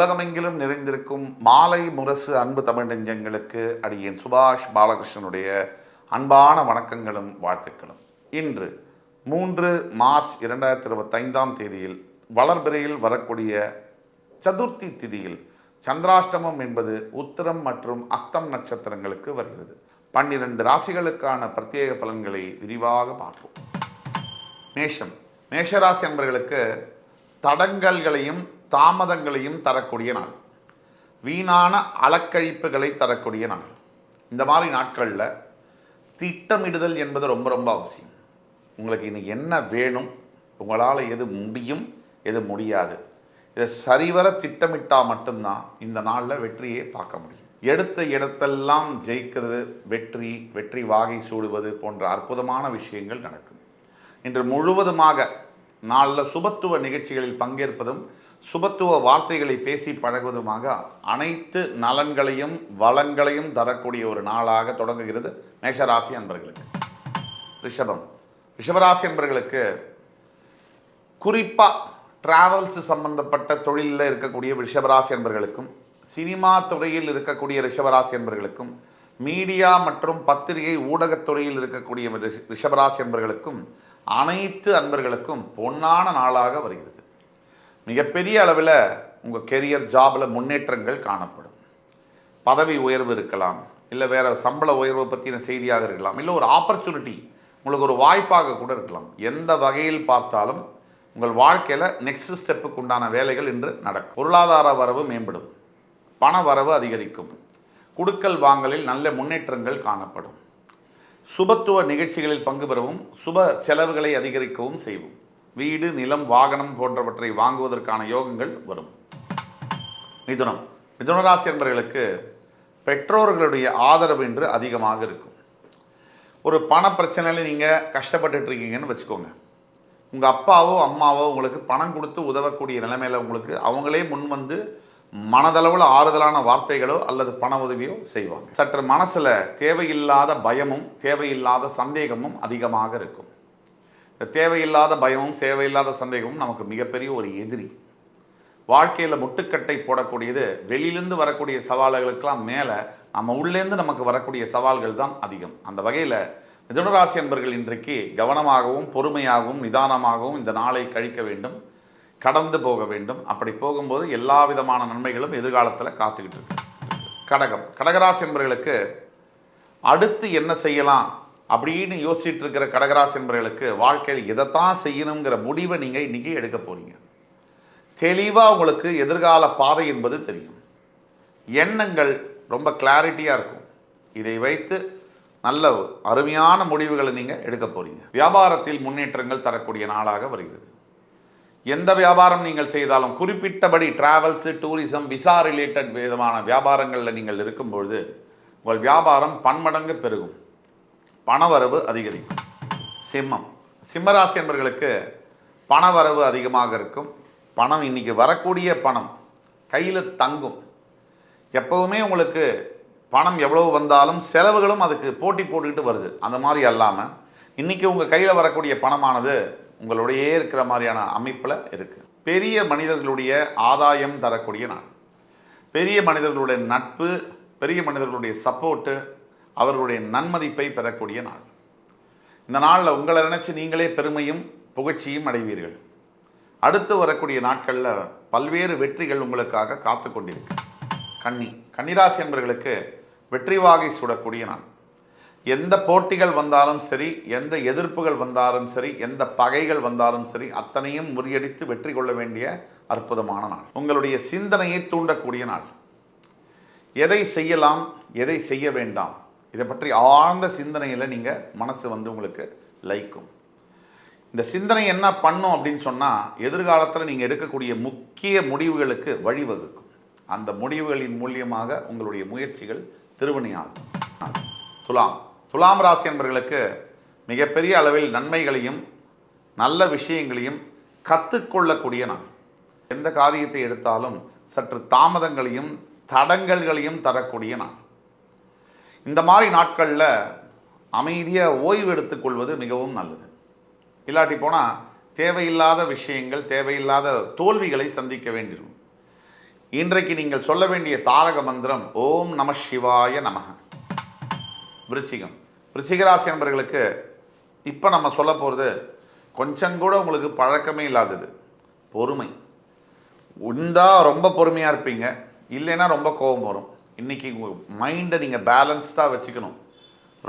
உலகமெங்கிலும் நிறைந்திருக்கும் மாலை முரசு அன்பு தமிழ் நெஞ்சங்களுக்கு அடியேன் சுபாஷ் பாலகிருஷ்ணனுடைய அன்பான வணக்கங்களும் வாழ்த்துக்களும். இன்று மூன்று மார்ச் இரண்டாயிரத்தி இருபத்தைந்தாம் தேதியில் வளர்பிறையில் வரக்கூடிய சதுர்த்தி திதியில் சந்திராஷ்டமம் என்பது உத்திரம் மற்றும் அஸ்தம் நட்சத்திரங்களுக்கு வருகிறது. பன்னிரண்டு ராசிகளுக்கான பிரத்யேக பலன்களை விரிவாக பார்ப்போம். மேஷம். மேஷராசி என்பவர்களுக்கு தடங்கல்களையும் தாமதங்களையும் தரக்கூடிய நாள். வீணான அலக்கழிப்புகளை தரக்கூடிய நாள். இந்த மாதிரி நாட்களில் திட்டமிடுதல் என்பது ரொம்ப ரொம்ப அவசியம். உங்களுக்கு இன்றைக்கி என்ன வேணும் உங்களால் எது முடியும் எது முடியாது இதை சரிவர திட்டமிட்டால் மட்டும்தான் இந்த நாளில் வெற்றியை பார்க்க முடியும். எடுத்த இடத்தெல்லாம் ஜெயிக்கிறது வெற்றி வெற்றி வாகை சூடுவது போன்ற அற்புதமான விஷயங்கள் நடக்கும். இன்று முழுவதுமாக நாளில் சுபத்துவ நிகழ்ச்சிகளில் பங்கேற்பதும் சுபத்துவ வார்த்தைகளை பேசி பழகுவதுமாக அனைத்து நலன்களையும் வளங்களையும் தரக்கூடிய ஒரு நாளாக தொடங்குகிறது மேஷராசி அன்பர்களுக்கு. ரிஷபம். ரிஷபராசி அன்பர்களுக்கு குறிப்பாக டிராவல்ஸ் சம்பந்தப்பட்ட தொழிலில் இருக்கக்கூடிய ரிஷபராசி அன்பர்களுக்கும் சினிமா துறையில் இருக்கக்கூடிய ரிஷபராசி அன்பர்களுக்கும் மீடியா மற்றும் பத்திரிகை ஊடகத்துறையில் இருக்கக்கூடிய ரிஷபராசி அன்பர்களுக்கும் அனைத்து அன்பர்களுக்கும் பொன்னான நாளாக வருகிறது. மிகப்பெரிய அளவில் உங்கள் கெரியர் ஜாபில் முன்னேற்றங்கள் காணப்படும். பதவி உயர்வு இருக்கலாம் இல்லை வேறு சம்பள உயர்வு பற்றின செய்தியாக இருக்கலாம் இல்லை ஒரு ஆப்பர்ச்சுனிட்டி உங்களுக்கு ஒரு வாய்ப்பாக கூட இருக்கலாம். எந்த வகையில் பார்த்தாலும் உங்கள் வாழ்க்கையில் நெக்ஸ்ட் ஸ்டெப்புக்கு உண்டான வேலைகள் இன்று நடக்கும். பொருளாதார வரவு மேம்படும். பண வரவு அதிகரிக்கும். குடுக்கல் வாங்கலில் நல்ல முன்னேற்றங்கள் காணப்படும். சுபத்துவ நிகழ்ச்சிகளில் பங்கு பெறவும் சுப செலவுகளை அதிகரிக்கவும் செய்வோம் வீடு நிலம் வாகனம் போன்றவற்றை வாங்குவதற்கான யோகங்கள் வரும். மிதுனம். மிதுனராசி என்பர்களுக்கு பெற்றோர்களுடைய ஆதரவு இன்று அதிகமாக இருக்கும். ஒரு பண பிரச்சனையில் நீங்கள் கஷ்டப்பட்டுட்டு இருக்கீங்கன்னு வச்சுக்கோங்க. உங்கள் அப்பாவோ அம்மாவோ உங்களுக்கு பணம் கொடுத்து உதவக்கூடிய நிலைமையில் உங்களுக்கு அவங்களே முன் வந்து மனதளவில் ஆறுதலான வார்த்தைகளோ அல்லது பண உதவியோ செய்வாங்க. சற்று மனசில் தேவையில்லாத பயமும் தேவையில்லாத சந்தேகமும் அதிகமாக இருக்கும். தேவையில்லாத பயமும் தேவையில்லாத சந்தேகமும் நமக்கு மிகப்பெரிய ஒரு எதிரி. வாழ்க்கையில் முட்டுக்கட்டை போடக்கூடியது வெளியிலேருந்து வரக்கூடிய சவால்களுக்கெல்லாம் மேலே நம்ம உள்ளேருந்து நமக்கு வரக்கூடிய சவால்கள் தான் அதிகம். அந்த வகையில் மிதுனராசி என்பர்கள் இன்றைக்கு கவனமாகவும் பொறுமையாகவும் நிதானமாகவும் இந்த நாளை கழிக்க வேண்டும். கடந்து போக வேண்டும். அப்படி போகும்போது எல்லா விதமான நன்மைகளும் எதிர்காலத்தில் காத்துக்கிட்டு இருக்கு. கடகம். கடகராசி என்பவர்களுக்கு அடுத்து என்ன செய்யலாம்? அப்படின்னு யோசிச்சுட்டு இருக்கிற கடகராசி வாழ்க்கையில் இதைத்தான் செய்யணுங்கிற முடிவை நீங்கள் இன்றைக்கி எடுக்க போகிறீங்க தெளிவாக உங்களுக்கு எதிர்கால பாதை என்பது தெரியும். எண்ணங்கள் ரொம்ப கிளாரிட்டியாக இருக்கும். இதை வைத்து நல்ல அருமையான முடிவுகளை நீங்கள் எடுக்க போகிறீங்க வியாபாரத்தில் முன்னேற்றங்கள் தரக்கூடிய நாளாக வருகிறது. எந்த வியாபாரம் நீங்கள் செய்தாலும் குறிப்பிட்டபடி டிராவல்ஸ் டூரிசம் விசா ரிலேட்டட் விதமான வியாபாரங்களில் நீங்கள் இருக்கும்பொழுது உங்கள் வியாபாரம் பன்மடங்கு பெருகும். பணவரவு அதிகரிக்கும். சிம்மம். சிம்மராசி என்பவர்களுக்கு பணவரவு அதிகமாக இருக்கும். பணம் இன்னைக்கு வரக்கூடிய பணம். கையில் தங்கும். எப்பவுமே உங்களுக்கு பணம் எவ்வளவு வந்தாலும் செலவுகளும் அதுக்கு போட்டி போட்டுக்கிட்டு வருது. அந்த மாதிரி அல்லாமல் இன்றைக்கி உங்கள் கையில் வரக்கூடிய பணமானது உங்களுடையே இருக்கிற மாதிரியான அமைப்பில் இருக்குது பெரிய மனிதர்களுடைய ஆதாயம் தரக்கூடிய நாள். பெரிய மனிதர்களுடைய நட்பு பெரிய மனிதர்களுடைய சப்போர்ட்டு அவர்களுடைய நன்மதிப்பை பெறக்கூடிய நாள். இந்த நாளில் உங்களை நினச்சி நீங்களே பெருமையும் புகழ்ச்சியும் அடைவீர்கள். அடுத்து வரக்கூடிய நாட்களில் பல்வேறு வெற்றிகள் உங்களுக்காக காத்து கொண்டிருக்கு. கன்னி கன்னிராசி என்பவர்களுக்கு வெற்றி வாகை சூடக்கூடிய நாள். எந்த போட்டிகள் வந்தாலும் சரி எந்த எதிர்ப்புகள் வந்தாலும் சரி எந்த பகைகள் வந்தாலும் சரி அத்தனையும் முறியடித்து வெற்றி கொள்ள வேண்டிய அற்புதமான நாள். உங்களுடைய சிந்தனையை தூண்டக்கூடிய நாள். எதை செய்யலாம் எதை செய்ய வேண்டாம் இதை பற்றி ஆழ்ந்த சிந்தனையில் நீங்கள் மனசு வந்து உங்களுக்கு லைக்கும் இந்த சிந்தனை என்ன பண்ணும் அப்படின்னு சொன்னால் எதிர்காலத்தில் நீங்கள் எடுக்கக்கூடிய முக்கிய முடிவுகளுக்கு வழிவகுக்கும். அந்த முடிவுகளின் மூலியமாக உங்களுடைய முயற்சிகள் திருவினையாகும் துலாம். துலாம் ராசி என்பர்களுக்கு மிகப்பெரிய அளவில் நன்மைகளையும் நல்ல விஷயங்களையும் கற்றுக்கொள்ளக்கூடிய நாள். எந்த காரியத்தை எடுத்தாலும் சற்று தாமதங்களையும் தடங்கல்களையும் தரக்கூடிய நாள். இந்த மாதிரி நாட்களில் அமைதியாக ஓய்வு எடுத்துக்கொள்வது மிகவும் நல்லது. இல்லாட்டி போனால் தேவையில்லாத விஷயங்கள் தேவையில்லாத தோல்விகளை சந்திக்க வேண்டியிருக்கும். இன்றைக்கு நீங்கள் சொல்ல வேண்டிய தாரக மந்திரம் ஓம் நம சிவாய நமக விருச்சிகம். விருச்சிகராசி நண்பர்களுக்கு இப்போ நம்ம சொல்ல போகிறது கொஞ்சம் கூட உங்களுக்கு பழக்கமே இல்லாதது. பொறுமை. உண்டா ரொம்ப பொறுமையாக இருப்பீங்க. இல்லைன்னா ரொம்ப கோபம் வரும். இன்றைக்கி உங்கள் மைண்டை நீங்கள் பேலன்ஸ்டாக வச்சுக்கணும்.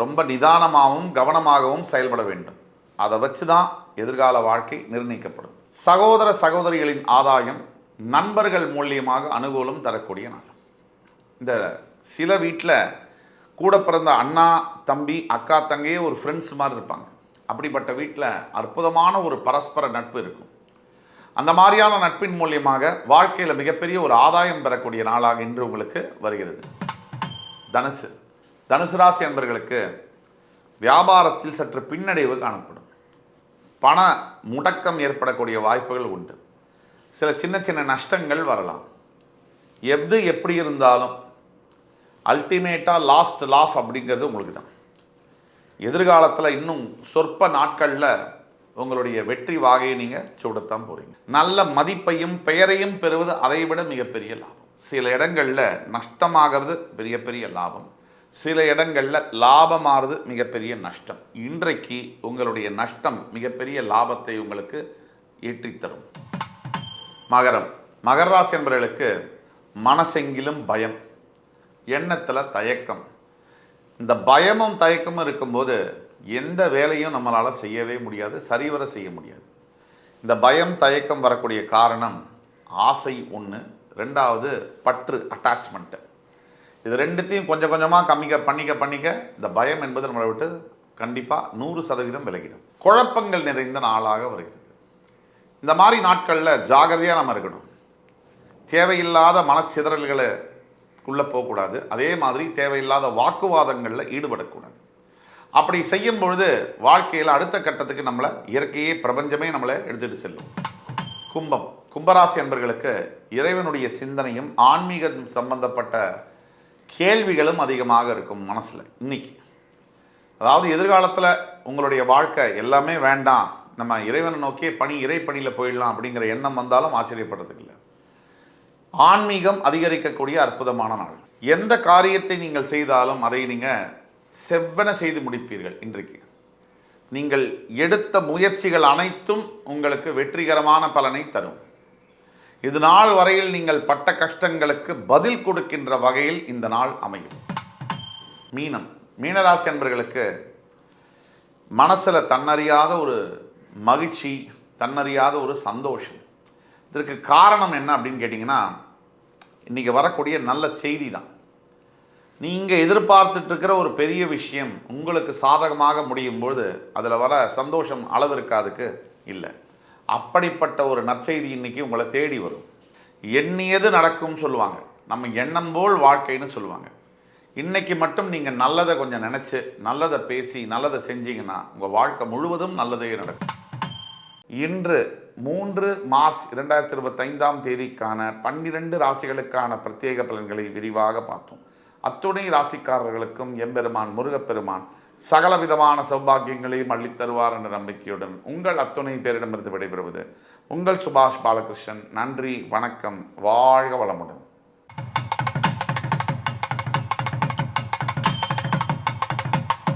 ரொம்ப நிதானமாகவும் கவனமாகவும் செயல்பட வேண்டும். அதை வச்சு தான் எதிர்கால வாழ்க்கை நிர்ணயிக்கப்படும். சகோதர சகோதரிகளின் ஆதாயம் நண்பர்கள் மூலியமாக அனுகூலம் தரக்கூடிய நாள். இந்த சில வீட்டில் கூட பிறந்த அண்ணா தம்பி அக்கா தங்கையே ஒரு ஃப்ரெண்ட்ஸ் மாதிரி இருப்பாங்க. அப்படிப்பட்ட வீட்டில் அற்புதமான ஒரு பரஸ்பர நட்பு இருக்கும். அந்த மாதிரியான நட்பின் மூலியமாக வாழ்க்கையில் மிகப்பெரிய ஒரு ஆதாயம் பெறக்கூடிய நாளாக இன்று உங்களுக்கு வருகிறது. தனுசு. தனுசு ராசி என்பர்களுக்கு வியாபாரத்தில் சற்று பின்னடைவு காணப்படும். பண முடக்கம் ஏற்படக்கூடிய வாய்ப்புகள் உண்டு. சில சின்ன சின்ன நஷ்டங்கள் வரலாம். எது எப்படி இருந்தாலும் அல்டிமேட்டாக லாஸ்ட் லாஃப் அப்படிங்கிறது உங்களுக்கு தான் எதிர்காலத்தில் இன்னும் சொற்ப நாட்களில் உங்களுடைய வெற்றி வாகையை நீங்கள் சூடத்தான் போகிறீங்க நல்ல மதிப்பையும் பெயரையும் பெறுவது அதை விட மிகப்பெரிய லாபம். சில இடங்களில் நஷ்டமாகிறது பெரிய பெரிய லாபம். சில இடங்களில் லாபமாகிறது மிகப்பெரிய நஷ்டம். இன்றைக்கு உங்களுடைய நஷ்டம் மிகப்பெரிய லாபத்தை உங்களுக்கு ஏற்றித்தரும் மகரம். மகர ராசி என்பவர்களுக்கு மனசெங்கிலும் பயம். எண்ணத்தில் தயக்கம். இந்த பயமும் தயக்கமும் இருக்கும்போது எந்த வேலையும் நம்மளால் செய்யவே முடியாது சரிவர செய்ய முடியாது. இந்த பயம் தயக்கம் வரக்கூடிய காரணம் ஆசை ஒன்று ரெண்டாவது பற்று அட்டாச்மெண்ட்டு இது ரெண்டுத்தையும் கொஞ்சம் கொஞ்சமாக கம்மிக்க பண்ணிக்க பண்ணிக்க இந்த பயம் என்பது நம்மளை விட்டு கண்டிப்பாக நூறு சதவீதம் விலகிடும். குழப்பங்கள் நிறைந்த நாளாக வருகிறது. இந்த மாதிரி நாட்களில் ஜாகிரதையாக நம்ம இருக்கணும். தேவையில்லாத மனச்சிதறல்களை உள்ளே போகக்கூடாது. அதே மாதிரி தேவையில்லாத வாக்குவாதங்களில் ஈடுபடக்கூடாது. அப்படி செய்யும் பொழுது வாழ்க்கையில் அடுத்த கட்டத்துக்கு நம்மளை இயற்கையே பிரபஞ்சமே நம்மளை எடுத்துகிட்டு செல்லும். கும்பம். கும்பராசி என்பர்களுக்கு இறைவனுடைய சிந்தனையும் ஆன்மீகம் சம்பந்தப்பட்ட கேள்விகளும் அதிகமாக இருக்கும் மனசில் இன்னைக்கு. அதாவது எதிர்காலத்தில் உங்களுடைய வாழ்க்கை எல்லாமே வேண்டாம். நம்ம இறைவனை நோக்கியே பணி இறை பணியில் போயிடலாம் அப்படிங்கிற எண்ணம் வந்தாலும் ஆச்சரியப்படுறதுக்கு இல்லை. ஆன்மீகம் அதிகரிக்கக்கூடிய அற்புதமான நாள். எந்த காரியத்தை நீங்கள் செய்தாலும் அதை நீங்கள் செவ்வன செய்து முடிப்பீர்கள் இன்றைக்கு. நீங்கள் எடுத்த முயற்சிகள் அனைத்தும் உங்களுக்கு வெற்றிகரமான பலனை தரும். இது நாள் வரையில் நீங்கள் பட்ட கஷ்டங்களுக்கு பதில் கொடுக்கின்ற வகையில் இந்த நாள் அமையும். மீனம் மீனராசி என்பர்களுக்கு மனசில் தன்னறியாத ஒரு மகிழ்ச்சி தன்னறியாத ஒரு சந்தோஷம். இதற்கு காரணம் என்ன அப்படின்னு கேட்டிங்கன்னா இன்றைக்கி வரக்கூடிய நல்ல செய்தி தான். நீங்கள் எதிர்பார்த்துட்டு இருக்கிற ஒரு பெரிய விஷயம் உங்களுக்கு சாதகமாக முடியும் பொழுது அதில் வர சந்தோஷம் அளவு இருக்காதுக்கு இல்லை. அப்படிப்பட்ட ஒரு நற்செய்தி இன்னைக்கு உங்களை தேடி வரும். எண்ணியது நடக்கும்னு சொல்லுவாங்க. நம்ம எண்ணம் போல் வாழ்க்கைன்னு சொல்லுவாங்க. இன்னைக்கு மட்டும் நீங்கள் நல்லதை கொஞ்சம் நினச்சி நல்லதை பேசி நல்லதை செஞ்சீங்கன்னா உங்கள் வாழ்க்கை முழுவதும் நல்லதே நடக்கும். இன்று மூன்று மார்ச் இரண்டாயிரத்தி இருபத்தைந்தாம் தேதிக்கான பன்னிரெண்டு ராசிகளுக்கான பிரத்யேக பலன்களை விரிவாக பார்த்தோம். அத்துணை ராசிக்காரர்களுக்கும் எம்பெருமான் முருகப்பெருமான் சகல விதமான சௌபாகியங்களையும் அள்ளித்தருவார் என்ற நம்பிக்கையுடன் உங்கள் அத்துணை பேரிடமிருந்து விடைபெறுவது உங்கள் சுபாஷ் பாலகிருஷ்ணன். நன்றி வணக்கம் வாழ்க வளமுடன்.